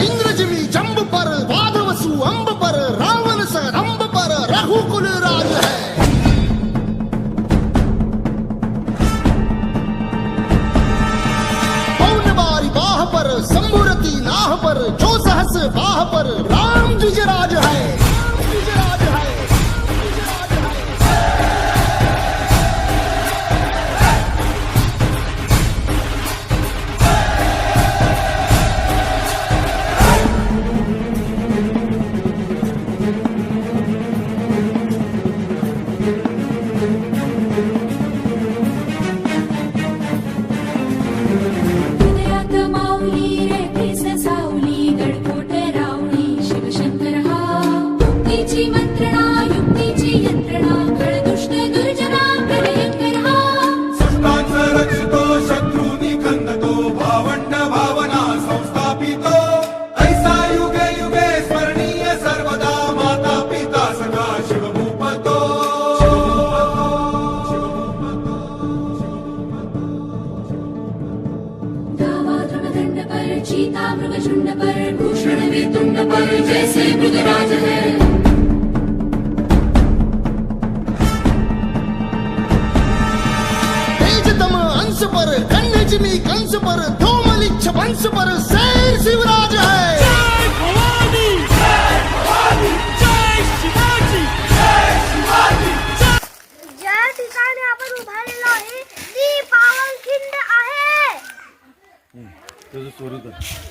इंद्रजमी जंब पर वादवसु अंब पर रावण सर अंब पर रघुकुल राज है। बाह पर शंभुरती नाह पर, जो सहस बाह पर, राम द्विज राज है।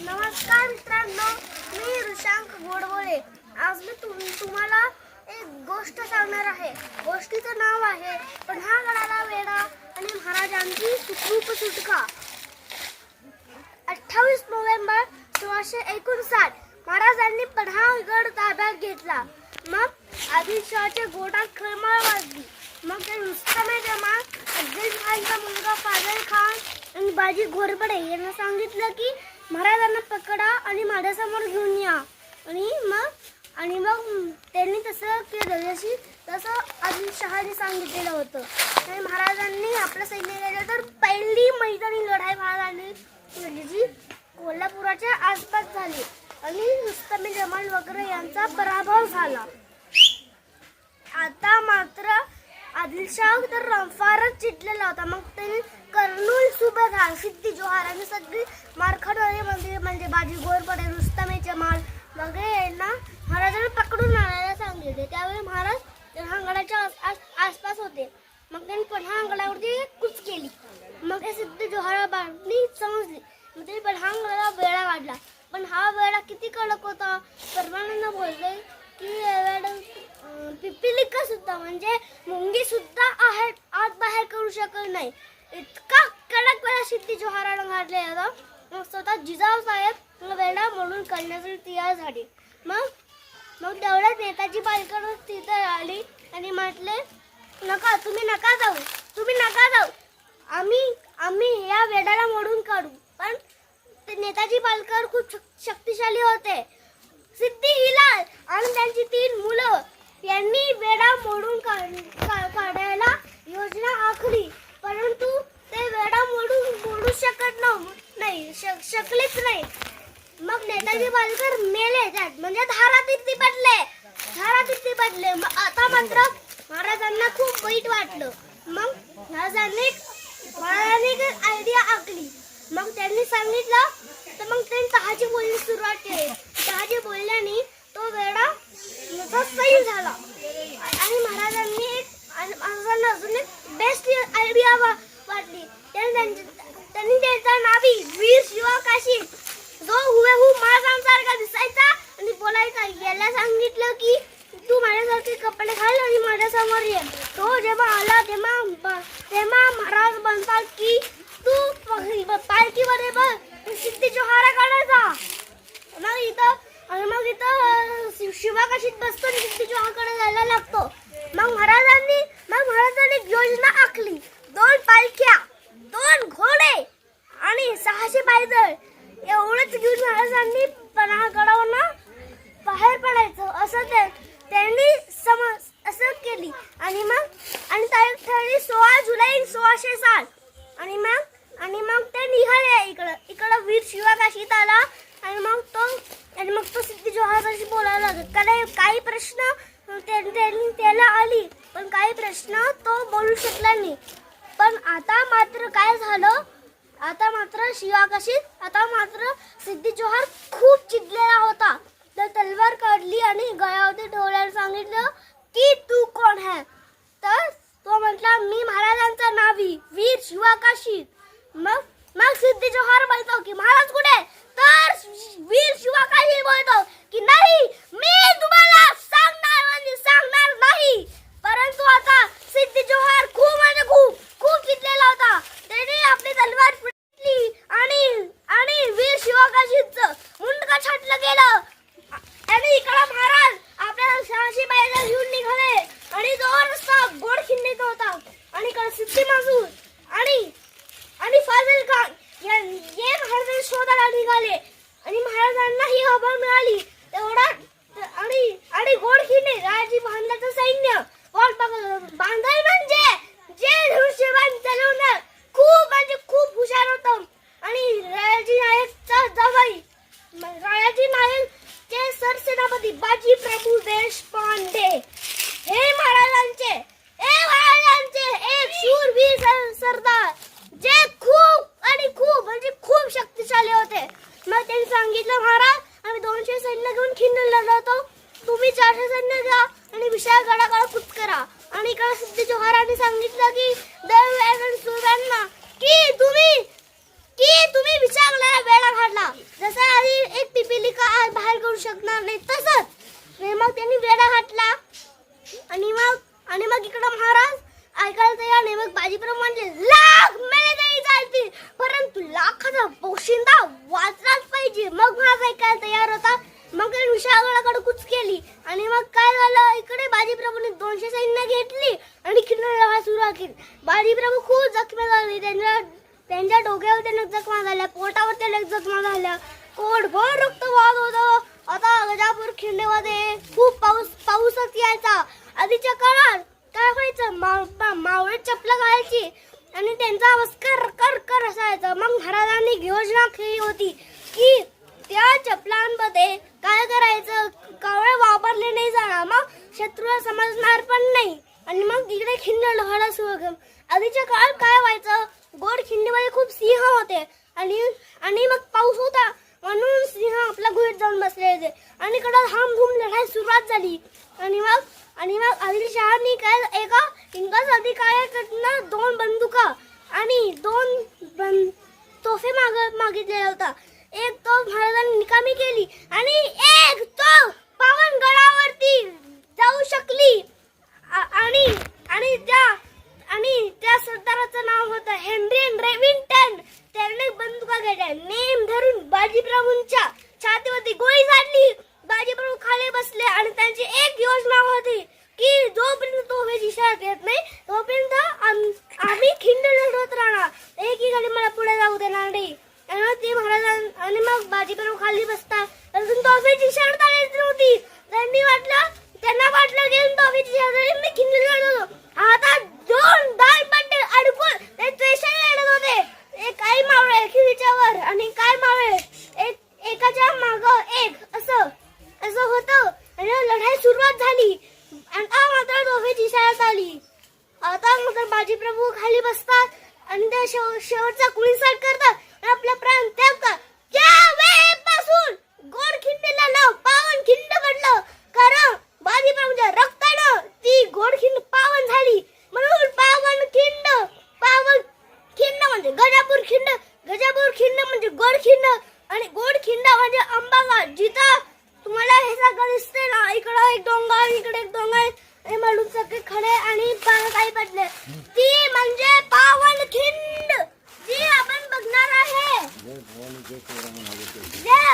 नमस्कार मित्रांनो मी ऋषांक गोडबोळे. आज मी तुम- तुम्हाला एक गोष्ट सांगणार आहे. गोष्टीचं नाव आहे पन्हा गडाला वेडा आणि महाराजांची सुखरूप सुटका. अठ्ठावीस नोव्हेंबर सोळाशे एकोणसाठ महाराजांनी पन्हाळगड ताब्यात घेतला. मग आदिलशहाच्या गोटात खळमळ वाजली. मग ते रुस्तमे जमा अफजल खानचा मुलगा फाजल खान आणि बाजी घोरपडे यांना सांगितलं की महाराजांना पकडा आणि माझ्यासमोर घेऊन या. आणि मग आणि मग त्यांनी तसं केलं. जशी तसं आदिलशहाने सांगितलेलं होतं. आणि महाराजांनी आपलं सैन्य केलं तर पहिली मैदानी लढाई महाराजांनी जी कोल्हापुराच्या आसपास झाली. आणि रुस्तमे जमाल वगैरे यांचा पराभव झाला. आता मात्र आदिलशाह तर फारच चिडलेला होता. मग त्यांनी कर्नूल सुभेदार सिद्धी जोहार आणि सगळी मारखडवाले म्हणजे म्हणजे बाजी घोरपडे रुस्तमे जमाल वगैरे यांना महाराजांना पकडून आणायला सांगितले. त्यावेळी महाराज पन्हाळगडाच्या आस- आस- आसपास होते. मग त्यांनी पन्हाळगडावरती कूच केली. मग हे सिद्ध जोहारा समजली. मग त्यांनी पन्हाळगडाला वेळा वाढला. पण हा वेळा किती कडक होता? सर्वांना बोलले की वेळा पिपिलिका सुद्धा म्हणजे मुंगी सुद्धा आहे आत बाहेर करू शकत नाही. इतका कडक वेळा सिद्धी जोहाराला घातले होता मग स्वतः जिजाऊ साहेब वेळा म्हणून करण्यासाठी तयार झाली. मग मग तेवढ्यात नेताजी पालकर तिथे आली आणि म्हटले नका तुम्ही नका जाऊ तुम्ही नका जाऊ. आम्ही आम्ही या वेडाला मोडून काढू. पण ते नेताजी पालकर खूप शक्तिशाली होते. सिद्धी हिलाल आणि त्यांची तीन मुलं यांनी वेडा मोडून काढ- का- काढायला योजना आखली. परंतु ते वेडा मोडू मोडू शकत नव्ह- नाही शक- शकलेच नाही. मग नेताजी पालकर मेले त्यात. म्हणजे धारातीर्थी पडले धारातीर्थी पडले मग आता मात्र महाराजांना खूप वाईट वाटलं. मग महाराजांनी महाराजांनी एक आयडिया आखली. मग त्यांनी सांगितलं तर मग त्यांनी तहाची बोलणी सुरुवात केली तहाजी बोलल्याने तो वेडा मोठा सैल झाला आणि महाराजांनी एक आणि महाराजांना अजून एक बेस्ट आयडिया वाटली त्यांनी त्यांची- त्यांनी त्यांचा नावी वीर शिवा काशी जो हुबेहू महाराजांसारखा दिसायचा आणि बोलायचा सांगितलं की तू माझ्यासारखे कपडे घाल आणि माझ्यासमोर ये. तो जेव्हा आला तेव्हा तेव्हा महाराज म्हणतात की तू पालखीवर पालखीमध्ये बघ सिद्धी जोहारा काढायचा मग इथं आणि मग इथं शिवा शिव- बसतो आणि सिद्धी जोहाकडे जायला लागतो. मग महाराजांनी मग महाराजांनी एक योजना आखली. दोन पालख्या दोन घोडे आणि सहाशे पायदळ. एवढंच घेऊन महाराजांनी पन्हाळगडावरनं बाहेर पडायचं असं ते त्यांनी समज असं केली. आणि मग आणि तारीख ठरली सोळा जुलै सोळाशे साठ. आणि मग आणि मग ते निघाले इकडं. इकडं वीर शिवाकाशीत आला आणि मग तो आणि मग तो सिद्धी जोहाराशी बोलायला लागला. कारण काही प्रश्न त्यांनी त्याला आली. पण काही प्रश्न तो बोलू शकला नाही. पण आता मात्र काय झालं? आता मात्र शिवाकाशी आता मात्र सिद्धी जोहार खूप चिडलेला होता. तर तलवार काढली आणि गळ्यावरती ठेवल्यावर सांगितलं की तू कोण है? तर तो म्हटला मी महाराजांचा नावी वीर शिवाकाशी. मग मग सिद्धी जोहार बोलतो की महाराज कुठे तर वीर शिवाकाशी बोलतो की नाही मी तुम्हाला सांगणार म्हणजे सांगणार नाही परंतु आता सिद्धी जोहार खूप म्हणजे खूप खूप चिडलेला होता त्याने आपली तलवार पिटली आणि आणि वीर शिवाकाशीचं मुंडका छाटलं गेलं आणि इकडं महाराज आपल्या शहाशी बाईला घेऊन निघाले आणि तो रस्ता गोड खिंडीत होता आणि इकडं सिद्धी मासूर आणि आणि फाजल खान या हे महाराजांना शोधायला निघाले आणि महाराजांना ही खबर मिळाली तेवढा आणि आणि गोड खिंडे राजाजी बांधल्याचं सैन्य गोड बांधल म्हणजे जे धनुष्यबाण चालवणार खूप म्हणजे खूप हुशार होतं आणि राजाजी नायकचा जवाई राजाजी नायक चे सरसेनापती बाजी प्रभू देशपांडे हे महाराजांचे हे महाराजांचे एक शूरवीर सर- सरदार जे खूप आणि खूप म्हणजे खूप शक्तिशाली होते मग त्यांनी सांगितलं महाराज आम्ही दोनशे सैन्य घेऊन खिन्न लढवतो. तुम्ही चारशे सैन्य घ्या आणि विशाल गडाकडे कुच करा. आणि इकडे सिद्धी जोहारांनी सांगितलं की दळव्यान आणि सुरव्यांना की तुम्ही की तुम्ही विचारला वेळा घातला? जसं आधी एक पिपिलिका आज बाहेर करू शकणार नाही तसंच. मग त्यांनी वेळा घातला. आणि मग आणि मग इकडं महाराज ऐकायला तयार नाही. मग बाजीप्रभू म्हणजे लाख चालतील परंतु लाखाचा पोशिंदा वाचलाच पाहिजे. मग माझा ऐकायला तयार होता? मग त्यांनी विशाळगडाकडे कुच केली. आणि मग काय झालं? इकडे बाजीप्रभूने दोनशे सैन्य घेतली आणि किल्ला सुरुवात केली. बाजीप्रभू खूप जखमी झाले. त्यांच्या त्यांच्या डोक्यावर त्याने जखमा झाल्या पोटावर त्याला जखमा झाल्या कोडभर रक्त वाहत होतं. आता गजापूर खिंडेमध्ये खूप पाऊस पाऊसच यायचा. आधीच्या काळात काय व्हायचं? मा- मावळे चपला घालायची. आणि त्यांचा आवाज कर कर कर असायचा. मग महाराजांनी योजना केली होती की त्या चपलांमध्ये काय करायचं? कावळे वापरले नाही जाणार. मग शत्रूला समजणार पण नाही. आणि मग इकडे खिंड लोहाडा सुरू आधीच्या काळात काय व्हायचं? गोड खिंडीमध्ये खूप सिंह होते. आणि आणि मग पाऊस होता. म्हणून सिंह आपल्या गुहेत जाऊन बसले होते. आणि इकडं धाम धूम लढाई सुरुवात झाली. आणि मग आणि मग आदिलशहानी काय एका इंग्रज अधिकाऱ्याकडनं दोन बंदुका आणि दोन बंद तोफे माग मागितलेला होता. एक तोफ महाराजांनी निकामी केली आणि एक तोफ पावनगडावरती जाऊ शकली. आणि आणि त्या आणि त्या सरदाराचं नाव होतं हेनरी रेविंटन. त्याने बंदुका घेतल्या नेम धरून बाजीप्रभूंच्या छातीवरती गोळी झाडली बाजीप्रभू खाली बसले आणि त्यांची एक योजना होती की जोपर्यंत तो शहरात येत नाही तोपर्यंत आम- आम्ही खिंड लढवत राहणार एकही गाडी मला पुढे जाऊ देणार नाही आणि मग ते महाराजां आणि मग बाजीप्रभू खाली बसतात अजून तोफेची शर्ट आलीच नव्हती त्यांनी वाटलं त्यांना वाटलं की तोफेची शर्ट मी खिंड लढवतो आता दोन दाल पट्टे अडकून ते त्वेषण लढत होते एक काही मावळे खिरीच्यावर आणि काय मावळे एक एकाच्या माग एक असं असं होतं आणि लढाई सुरुवात झाली आणि आता मात्र तोफेची शाळा आली आता मात्र बाजीप्रभू खाली बसतात आणि त्या शेव शेवटचा कुणी साठ करतात आणि आपला प्राण त्यागतात त्या वेळेपासून गोड खिंडीला नाव पावन खिंड पडलं कारण बाजीप्रभूच्या रक्तानं ती गोड खिंड पावन झाली म्हणून पावन खिंड पावन खिंड म्हणजे गजापूर खिंड गजापूर खिंड म्हणजे गोड खिंड आणि गोड खिंड म्हणजे अंबागाड जिथं तुम्हाला हे सगळं दिसते ना इकडं एक डोंगर इकडे एक डोंगर हे म्हणून सगळे खडे आणि पाण्यात काही पडले ती म्हणजे पावन खिंड जी आपण बघणार आहे. जय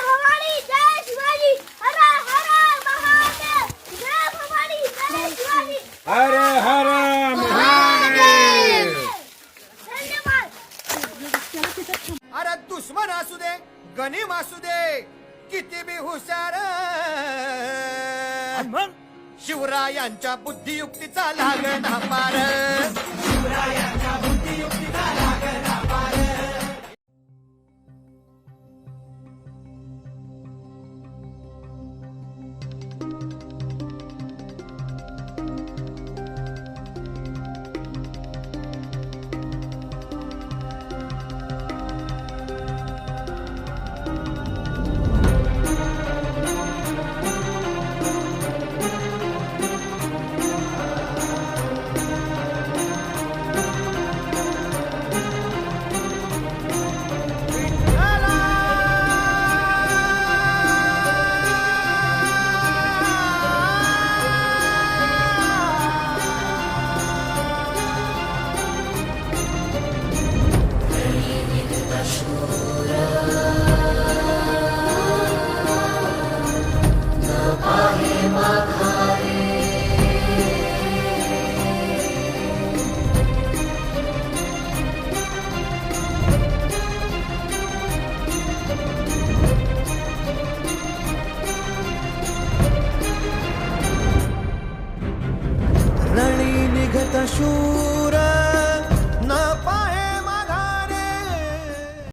भवानी जय शिवाजी हर हर महादेव. जय भवानी जय शिवाजी. हर हर महादेव. धन्यवाद. अरे दुश्मन असू दे गनीम असू दे किती बी हुशार. शिवरायांच्या बुद्धियुक्तीचा लागणा पार